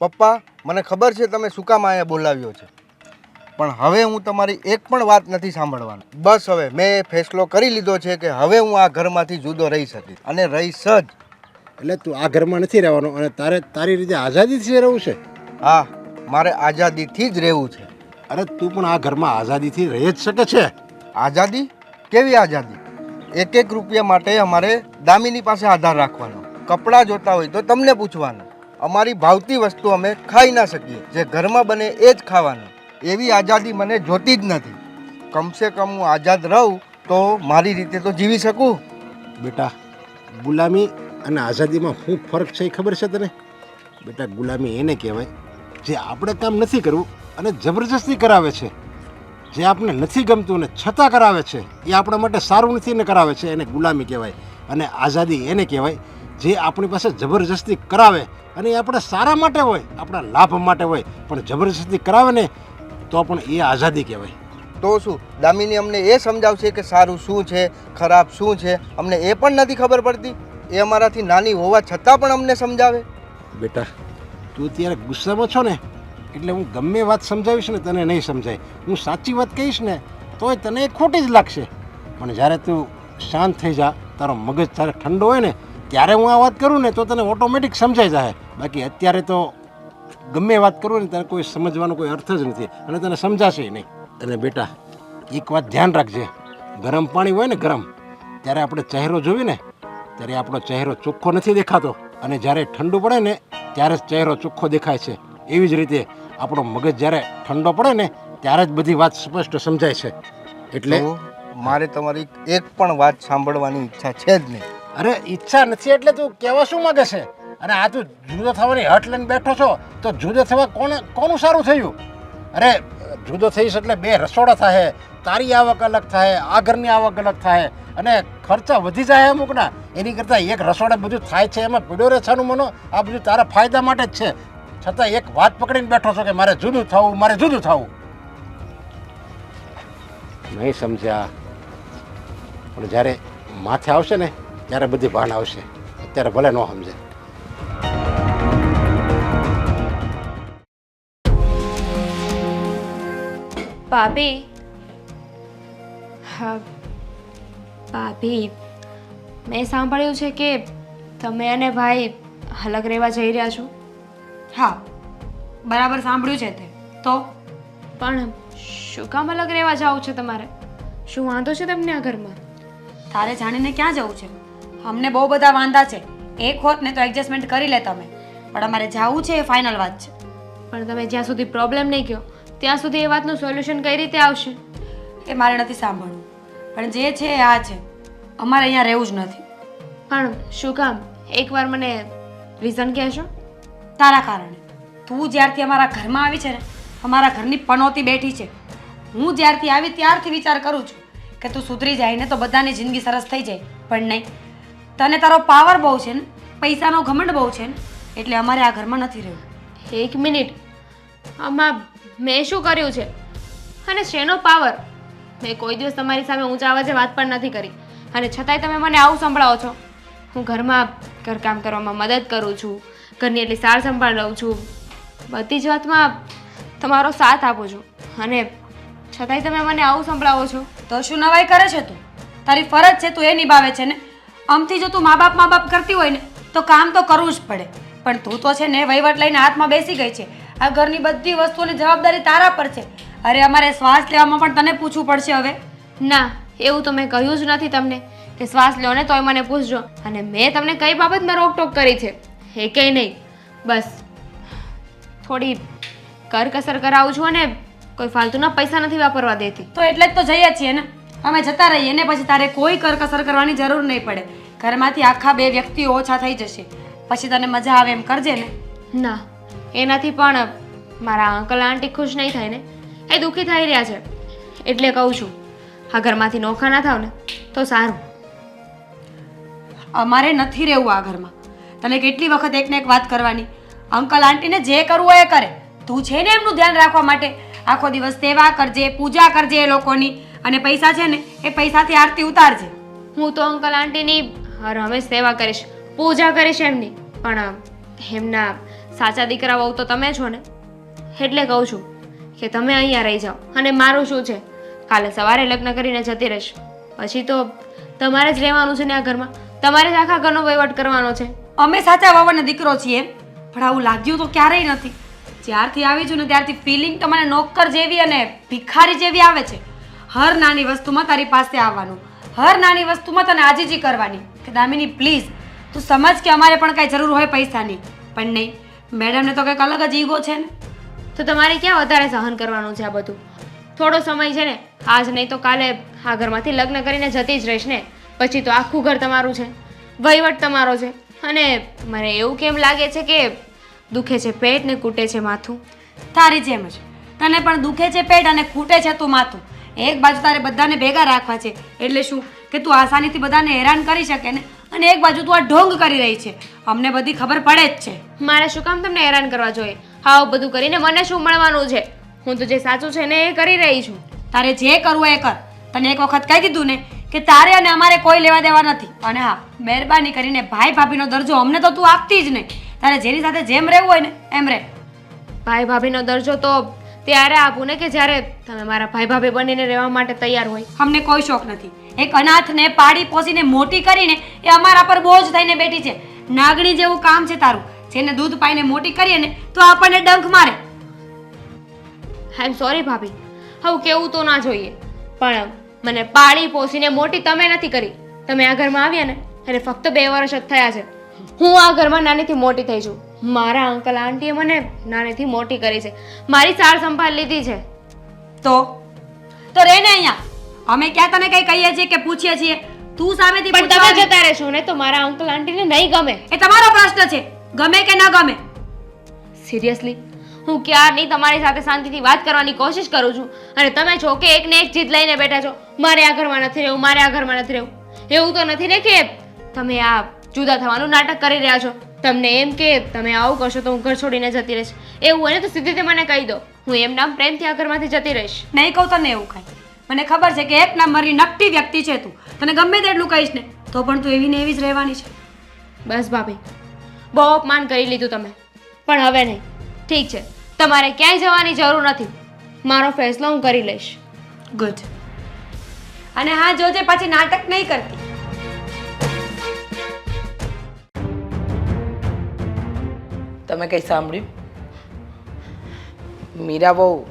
પપ્પા મને ખબર છે તમે શું કામ અહીંયા બોલાવ્યો છે. પણ હવે હું તમારી એક પણ વાત નથી સાંભળવાની. બસ હવે મેં ફેસલો કરી લીધો છે કે હવે હું આ ઘરમાંથી જુદો રહી શકીશ અને રહીશ જ. એટલે તું આ ઘરમાં નથી રહેવાનો અને તારે તારી રીતે આઝાદીથી રહેવું છે? હા મારે આઝાદીથી જ રહેવું છે. અરે તું પણ આ ઘરમાં આઝાદીથી રહી જ શકે છે? આઝાદી? કેવી આઝાદી? એક એક રૂપિયા માટે અમારે દામિની પાસે આધાર રાખવાનો. કપડાં જોતા હોય તો તમને પૂછવાનું. અમારી ભાવતી વસ્તુ અમે ખાઈ ના શકીએ. જે ઘરમાં બને એ જ ખાવાનું. એવી આઝાદી મને જોતી જ નથી. કમસે કમ હું આઝાદ રહું તો મારી રીતે તો જીવી શકું. બેટા, ગુલામી અને આઝાદીમાં શું ફરક છે એ ખબર છે તને? બેટા, ગુલામી એને કહેવાય, જે આપણે કામ નથી કરવું અને જબરજસ્તી કરાવે છે. જે આપણે નથી ગમતું ને છતાં કરાવે છે, એ આપણા માટે સારું નથી ને કરાવે છે એને ગુલામી કહેવાય. અને આઝાદી એને કહેવાય જે આપણી પાસે જબરજસ્તી કરાવે અને એ આપણા સારા માટે હોય આપણા લાભ માટે હોય પણ જબરજસ્તી કરાવે ને તો પણ એ આઝાદી કહેવાય. તો શું દામિની અમને એ સમજાવશે કે સારું શું છે ખરાબ શું છે અમને એ પણ નથી ખબર પડતી? એ અમારાથી નાની હોવા છતાં પણ અમને સમજાવે. બેટા તું અત્યારે ગુસ્સામાં છો ને એટલે હું ગમે વાત સમજાવીશ ને તને નહીં સમજાય. હું સાચી વાત કહીશ ને તોય તને એ ખોટી જ લાગશે. પણ જ્યારે તું શાંત થઈ જા તારો મગજ તારે ઠંડો હોય ને ત્યારે હું આ વાત કરું ને તો તને ઓટોમેટિક સમજાઈ જાય બાકી અત્યારે તો ગમે વાત કરું ને તને કોઈ સમજવાનો કોઈ અર્થ જ નથી અને તને સમજાશે નહીં. અને બેટા, એક વાત ધ્યાન રાખજે. ગરમ પાણી હોય ને ગરમ, ત્યારે આપણે ચહેરો જોઈએ ને ત્યારે આપણો ચહેરો ચોખ્ખો નથી દેખાતો. અને જ્યારે ઠંડુ પડે ને, ત્યારે જ ચહેરો ચોખ્ખો દેખાય છે. એવી જ રીતે આપણો મગજ જ્યારે ઠંડો પડે ને, ત્યારે જ બધી વાત સ્પષ્ટ સમજાય છે. એટલે મારે તમારી એક પણ વાત સાંભળવાની ઈચ્છા છે જ નહીં. અરે, ઈચ્છા નથી એટલે તું કહેવા શું માંગે છે? અને આ તું જુદો થવાની હટ લઈને બેઠો છો, તો જુદો થવા કોણ, કોનું સારું થયું? અરે, જુદો થઈશ એટલે બે રસોડા થાય તારી આવક અલગ થાય આ ઘરની આવક અલગ થાય અને ખર્ચા વધી જાય અમુકના એની કરતાં એક રસોડા બધું થાય છે, એમાં પીડો રહે છાનું મનો આ બધું તારા ફાયદા માટે જ છે. છતાં એક વાત પકડીને બેઠો છો કે મારે જુદું થવું, મારે જુદું થવું. નહીં સમજ્યા. પણ જ્યારે માથે આવશે ને ત્યારે બધી ભાન આવશે. અત્યારે ભલે ન સમજે. ભાભી. હા ભાભી મેં સાંભળ્યું છે કે તમે અને ભાઈ અલગ રહેવા જઈ રહ્યા છો. હા બરાબર સાંભળ્યું છે તે. તો? પણ શું કામ અલગ રહેવા જવું છે તમારે? શું વાંધો છે તમને આ ઘરમાં? તારે જાણીને ક્યાં જવું છે? અમને બહુ બધા વાંધા છે. એક હોત ને તો એડજસ્ટમેન્ટ કરી લે તમે. પણ અમારે જવું છે એ ફાઇનલ વાત છે. પણ તમે જ્યાં સુધી પ્રોબ્લેમ નહીં કહો ત્યાં સુધી એ વાતનું સોલ્યુશન કઈ રીતે આવશે? એ મારે નથી સાંભળવું. પણ જે છે એ આ છે. અમારે અહીંયા રહેવું જ નથી. પણ શું કામ? એકવાર મને રીઝન કહેશો? તારા કારણે. તું જ્યારથી અમારા ઘરમાં આવી છે ને અમારા ઘરની પનોતી બેઠી છે. હું જ્યારથી આવી ત્યારથી વિચાર કરું છું કે તું સુધરી જાય ને તો બધાની જિંદગી સરસ થઈ જાય. પણ નહીં. તને તારો પાવર બહુ છે ને પૈસાનો ઘમંડ બહુ છે ને એટલે અમારે આ ઘરમાં નથી રહેવું. એક મિનિટ. આમાં મેં શું કર્યું છે? અને શેનો પાવર મેં કોઈ દિવસ તમારી સામે ઊંચા અવાજે વાત પણ નથી કરી. અને છતાંય તમે મને આવું સંભળાવો છો. હું ઘરમાં ઘરકામ કરવામાં મદદ કરું છું. ઘરની એટલી સાર સંભાળ લઉં છું. બધી જ વાતમાં તમારો સાથ આપું છું. અને છતાંય તમે મને આવું સંભળાવો છો. તો શું નવાઈ કરે છે તું? તારી ફરજ છે તું એ નિભાવે છે ને? આમથી જો તું મા બાપ મા બાપ કરતી હોય ને તો કામ તો કરવું જ પડે. પણ તું તો છે ને વહીવટ લઈને હાથમાં બેસી ગઈ છે. આ ઘરની બધી વસ્તુઓની જવાબદારી તારા પર છે. અરે અમારે શ્વાસ લેવામાં પણ તને પૂછવું પડશે હવે. ના એવું તો મેં કહ્યું જ નથી તમને. કે શ્વાસ લો ને તોય મને પૂછજો. અને મેં તમને કઈ બાબતમાં રોકટોક કરી છે? એ કંઈ નહીં? બસ. થોડી કરકસર કરાવું છું અને કોઈ ફાલતુના પૈસા નથી વાપરવા દેતી. તો એટલે જ તો જઈએ છીએ ને. અમે જતા રહીએ ને પછી તારે કોઈ કરકસર કરવાની જરૂર નહીં પડે. ઘરમાંથી આખા બે વ્યક્તિઓ ઓછા થઈ જશે. પછી તને મજા આવે એમ કરજે ને. ના એનાથી પણ મારા અંકલ આંટી ખુશ નહીં થાય ને. એ દુઃખી થઈ રહ્યા છે. એટલે કહું છું આ ઘરમાંથી નોખા ના થાવ ને તો સારું. અમારે નથી રહેવું આ ઘરમાં. તને કેટલી વખત એકને એક વાત કરવાની. અંકલ આંટીને જે કરવું હોય એ કરે. તું છે ને એમનું ધ્યાન રાખવા માટે. આખો દિવસ સેવા કરજે પૂજા કરજે એ લોકોની. અને પૈસા છે ને એ પૈસાથી આરતી ઉતારજે. હું તો અંકલ આંટીની હર હંમેશ સેવા કરીશ પૂજા કરીશ એમની. પણ એમના સાચા દીકરા વહુ તો તમે છો ને એટલે કહું છું કે તમે અહીંયા રહી જાઓ. અને મારું શું છે? કાલે સવારે લગ્ન કરીને જતી રહીશ. પછી તો તમારે જ રહેવાનું છે ને આ ઘરમાં. તમારે જ આખા ઘરનો વહીવટ કરવાનો છે. અમે સાચા વાવાનો દીકરો છીએ પણ આવું લાગ્યું તો ક્યારેય નથી. જ્યારથી આવી છું ને ત્યારથી ફિલિંગ તો મને નોકર જેવી અને ભિખારી જેવી આવે છે. હર નાની વસ્તુમાં તારી પાસે આવવાનું. હર નાની વસ્તુમાં તને આજીજી કરવાની. કે દામિની પ્લીઝ તું સમજ કે અમારે પણ કાંઈ જરૂર હોય પૈસાની. પણ નહીં મેડમને તો કંઈક અલગ જ ઈગો છે ને. તો તમારે ક્યાં વધારે સહન કરવાનું છે આ બધું? થોડો સમય છે ને આજ નહીં તો કાલે આ ઘરમાંથી લગ્ન કરીને જતી જ રહીશ ને. પછી તો આખું ઘર તમારું છે. વહીવટ તમારો છે. અને મને એવું કેમ લાગે છે કે દુખે છે પેટ ને કૂટે છે માથું? તારી જેમ જ. તને પણ દુખે છે પેટ અને ખૂટે છે તું માથું. એક બાજુ તારે બધાને ભેગા રાખવા છે. એટલે શું? કે તું આસાનીથી બધાને હેરાન કરી શકે ને અને એક બાજુ તું આ ઢોંગ કરી રહી છે. અમને બધી ખબર પડે જ છે. મારે શું કામ તમને હેરાન કરવા જોઈએ? આવું બધું કરીને મને શું મળવાનું છે? હું તો જે સાચું છે ને એ કરી રહી છું. તારે જે કરવું એ કર. તને એક વખત કહી દીધું ને કે તારે અને અમારે કોઈ લેવા દેવા નથી. અને હા મહેરબાની કરીને ભાઈ ભાભીનો દરજ્જો અમને તો તું આપતી જ નહીં. તારે જેની સાથે જેમ રહેવું હોય ને એમ રહે. ભાઈ ભાભીનો દરજ્જો તો ત્યારે આપું ને કે જ્યારે તમે મારા ભાઈ ભાભી બનીને રહેવા માટે તૈયાર હોય. અમને કોઈ શોખ નથી. એક અનાથને પાડી પોસીને મોટી કરીને એ અમારા પર બોજ થઈને બેઠી છે. નાગણી જેવું કામ છે તારું. જેને દૂધ પાઈને મોટી કરીએ ને તો આપણને ડંખ મારે. આઈ એમ સોરી ભાભી. હવે કેવું તો ના જોઈએ. પણ મને પાળી પોસીને મોટી તમે નથી કરી. તમે આ ઘરમાં આવ્યા ને એટલે ફક્ત બે વર્ષ જ થયા છે. હું આ ઘરમાં નાનીથી મોટી થઈ છું. મારા અંકલ આંટીએ મને નાનીથી મોટી કરી છે. મારી સાર સંભાળ લીધી છે. તો? તો રે ને અહીંયા. અમે ક્યાં તને કઈ કહીએ છીએ કે પૂછીએ છીએ? તું સામેથી પણ તમે જતા રહેશો ને તો મારા અંકલ આંટીને નહીં ગમે. એ તમારો પ્રશ્ન છે. ગમે કે ન ગમે. સિરિયસલી હું ક્યારની તમારી સાથે શાંતિથી વાત કરવાની કોશિશ કરું છું. અને તમે છો કે એક ને એક જીત લઈને બેઠા છો. મારે આ ઘરમાં નથી રહેવું મારે આ ઘરમાં નથી રહેવું. એવું તો નથી ને કે તમે આ જુદા થવાનું નાટક કરી રહ્યા છો. તમને એમ કે તમે આવું કરશો તો હું ઘર છોડીને જતી રહીશ. એવું હોય ને તો સીધી મને કહી દો. હું એમ નામ પ્રેમથી આ ઘરમાંથી જતી રહીશ. નહીં કહું તને એવું કાંઈ. મને ખબર છે કે એક નંબરની નકટી વ્યક્તિ છે તું. તને ગમે તેટલું કહીશ ને તો પણ તું એવી ને એવી જ રહેવાની છે. બસ ભાભી બહુ અપમાન કરી લીધું તમે. પણ હવે નહીં. ઠીક છે તમારે ક્યાંય જવાની જરૂર નથી. મારો ફેસલો હું કરી લઈશ. ગુડ અને હા જોજે પછી નાટક નહીં કરતી. તમે કંઈ સાંભળ્યું? મીરા બહુ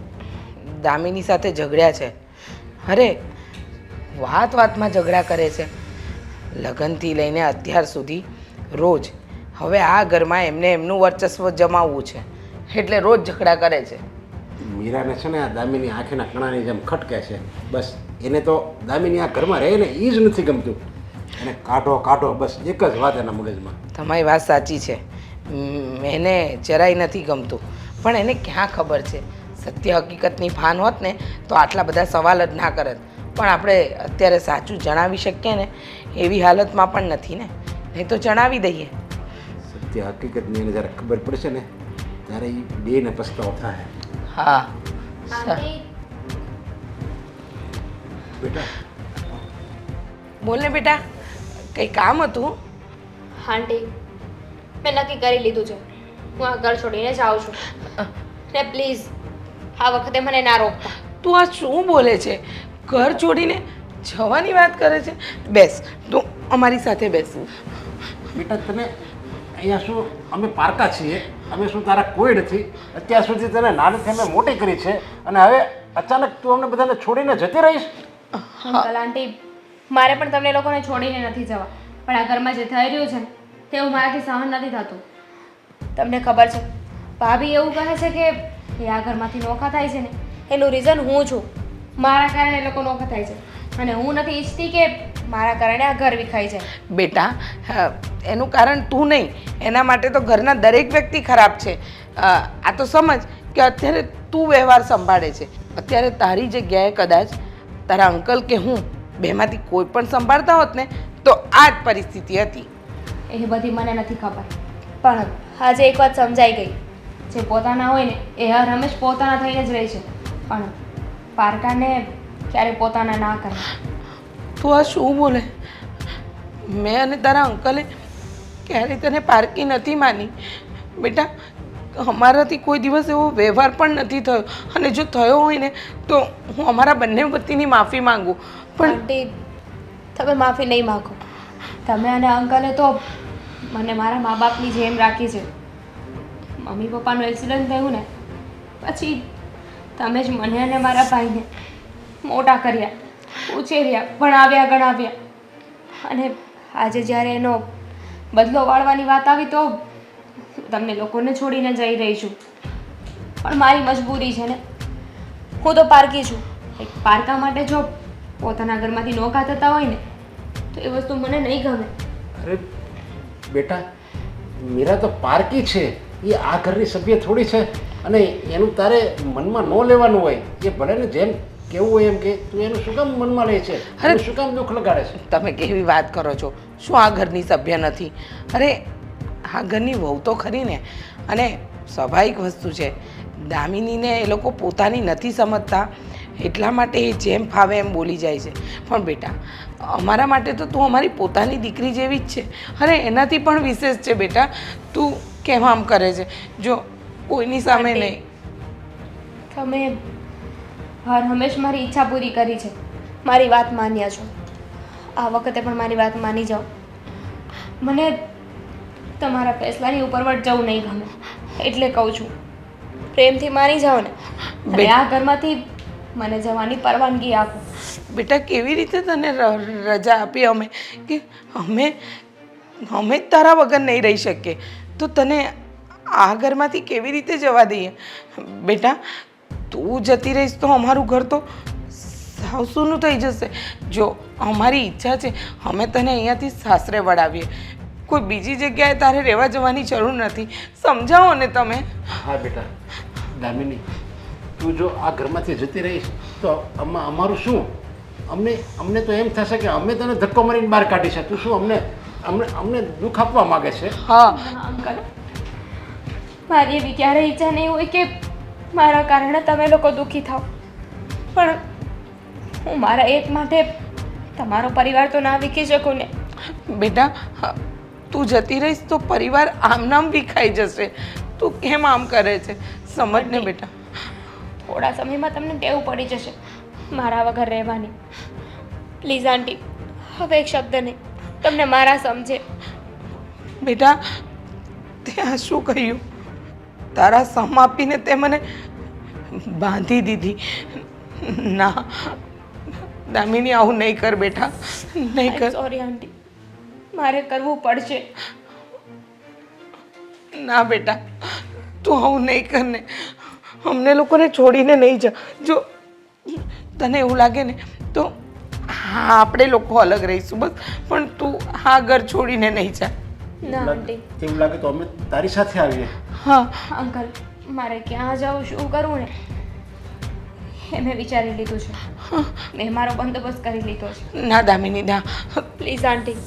દામિની સાથે ઝઘડ્યા છે. અરે વાત વાતમાં ઝઘડા કરે છે. લગ્નથી લઈને અત્યાર સુધી રોજ હવે આ ઘરમાં એમને એમનું વર્ચસ્વ જમાવવું છે. એટલે રોજ ઝઘડા કરે છે. મીરાને છે ને આ દામિની આંખેના કણાની જેમ ખટકે છે. બસ એને તો દામિની આ ઘરમાં રહે ને એ જ નથી ગમતું. એને કાઢો કાઢો બસ એક જ વાત એના મગજમાં. તમારી વાત સાચી છે. એને જરાય નથી ગમતું. પણ એને ક્યાં ખબર છે? સત્ય હકીકતની ભાન હોત ને તો આટલા બધા સવાલ જ ના કરત. પણ આપણે અત્યારે સાચું જણાવી શકીએ ને એવી હાલતમાં પણ નથી ને. નહીં તો જણાવી દઈએ. સત્ય હકીકતની એને જ્યારે ખબર પડશે ને ત્યારે એ બેને પસ્તાવો થાય. હા. બેટા? બોલ ને બેટા કંઈ કામ હતું? આંટી મેં નક્કી કરી લીધું છે. હું આ ઘર છોડીને જાઉં છું. ને પ્લીઝ આ વખતે મને ના રોકતા. તું આ શું બોલે છે? ઘર છોડીને જવાની વાત કરે છે? બેસ તું અમારી સાથે બેસ. બેટા તને અહીંયા શું અમે પારકા છીએ. અમે શું તારા કોઈ નથી? અત્યાર સુધી તને નાનીથી અમે મોટી કરી છે. અને હવે અચાનક તું અમને બધાને છોડીને જતી રહીશ? અંકલ આંટી મારે પણ તમને લોકોને છોડીને નથી જવા. પણ આ ઘરમાં જે થઈ રહ્યું છે ને તેવું મારાથી સહન નથી થતું. તમને ખબર છે ભાભી એવું કહે છે કે એ આ ઘરમાંથી નોખા થાય છે ને એનું રીઝન હું છું. મારા કારણે એ લોકો નોખા થાય છે. અને હું નથી ઈચ્છતી કે મારા કારણે આ ઘર વિખાય છે. બેટા હા, એનું કારણ તું નહીં. એના માટે તો ઘરના દરેક વ્યક્તિ ખરાબ છે. આ તો સમજ કે અત્યારે તું વ્યવહાર સંભાળે છે. અત્યારે તારી જગ્યાએ કદાચ તારા અંકલ કે હું બેમાંથી કોઈ પણ સંભાળતા હોત ને તો આ જ પરિસ્થિતિ હતી. એ બધી મને નથી ખબર. પણ આજે એક વાત સમજાઈ ગઈ. જે પોતાના હોય ને એ હર હંમેશ પોતાના થઈને જ રહે છે. પણ પારકાને ક્યારે પોતાના ના કરે? તું આ શું બોલે? મેં અને તારા અંકલે ક્યારેય તને પારકી નથી માની. બેટા અમારાથી કોઈ દિવસ એવો વ્યવહાર પણ નથી થયો. અને જો થયો હોય ને તો હું અમારા બંને વતીની માફી માંગુ. પણ તમે માફી નહીં માગો. તમે અને અંકલે તો મને મારા મા બાપની જેમ રાખી છે. મમ્મી પપ્પાનું એક્સિડન્ટ થયું ને, પછી તમે જ મને અને મારા ભાઈને મોટા કર્યા, ઉછેર્યા, ભણાવ્યા, ગણાવ્યા. અને આજે જ્યારે એનો બદલો વાળવાની વાત આવી તો તમને લોકોને છોડીને જઈ રહી છું. પણ મારી મજબૂરી છે ને, હું તો પારકી છું. એક પારકા માટે જો પોતાના ઘરમાંથી નોખા થતા હોય ને તો એ વસ્તુ મને નહીં ગમે. અરે બેટા મીરા તો પારકી છે. એ આ ઘરની સભ્ય થોડી છે અને એનું તારે મનમાં ન લેવાનું હોય. એ ભલે ને જેમ કેવું હોય એમ કે તું એનું શું કામ મનમાં લે છે? અરે શું કામ દુઃખ લગાડે છે? તમે કેવી વાત કરો છો? શું આ ઘરની સભ્ય નથી? અરે આ ઘરની વહુ તો ખરી ને. અને સ્વાભાવિક વસ્તુ છે દામિનીને એ લોકો પોતાની નથી સમજતા. એટલા માટે એ જેમ ફાવે એમ બોલી જાય છે. પણ બેટા અમારા માટે તો તું અમારી પોતાની દીકરી જેવી જ છે. અરે એનાથી પણ વિશેષ છે બેટા. તું કેમ આમ કરે છે? જો કોઈની સામે. નહીં. તમે હર હંમેશ મારી ઈચ્છા પૂરી કરી છે. મારી વાત માન્યા છો. આ વખતે પણ મારી વાત માની જાઓ. મને તમારા ફેસલાની ઉપરવટ જવું નહીં ગમે. એટલે કહું છું પ્રેમથી માની જાઓ ને. બે- આ ઘરમાંથી મને જવાની પરવાનગી આપો. બેટા કેવી રીતે તને ર- રજા આપી અમે? કે અમે અમે તારા વગર નહીં રહી શકીએ. તો તને આ ઘરમાંથી કેવી રીતે જવા દઈએ? બેટા તું જતી રહીશ તો અમારું ઘર તો સાવ સૂનું થઈ જશે. જો અમારી ઈચ્છા છે અમે તને અહીંયાથી સાસરે વળાવીએ. કોઈ બીજી જગ્યાએ તારે રહેવા જવાની જરૂર નથી. સમજાવો ને તમે. હા બેટા. દામિની તું જો આ ઘરમાંથી જતી રહીશ તો આમાં અમારું શું? અમને અમને તો એમ થશે કે અમે તને ધક્કો મારીને બહાર કાઢી છે. તું શું અમને અમને અમને દુઃખ આપવા માગે છે? હા. અંકલ મારી એવી ક્યારેય ઈચ્છા નહીં હોય કે મારા કારણે તમે લોકો દુઃખી થાઓ પણ હું મારા એક માટે તમારો પરિવાર તો ના વીખી શકું ને. બેટા હ, તું જતી રહીશ તો પરિવાર આમ નામ વિખાઈ જશે. તું કેમ આમ કરે છે? સમજ ને બેટા. થોડા સમયમાં તમને ટેવ પડી જશે. મારા વગર રહેવાની. પ્લીઝ આંટી હવે એક શબ્દ નહીં. તમને મારા સમજે. બેટા તે આ શું કહ્યું? તારા સમ આપીને તે મને બાંધી દીધી. ના દામિની આવું નહીં કર બેટા નહીં કર. Sorry aunty. મારે કરવું પડશે. ના બેટા તું આવું નહીં કર ને અમને લોકોને છોડીને નહીં જા જો તને એવું લાગે ને તો હા આપણે લોકો અલગ રહીશું બસ. પણ તું હા ઘર છોડીને નહીં જા. ના આંટી. એવું લાગે તો અમે તારી સાથે આવીએ. હા. અંકલ મારે ક્યાં જાઉં શું કરવું ને? એ મેં વિચારી લીધું છે. મેં મારો બંદોબસ્ત કરી લીધો છે. ના દામિની ના પ્લીઝ આંટી.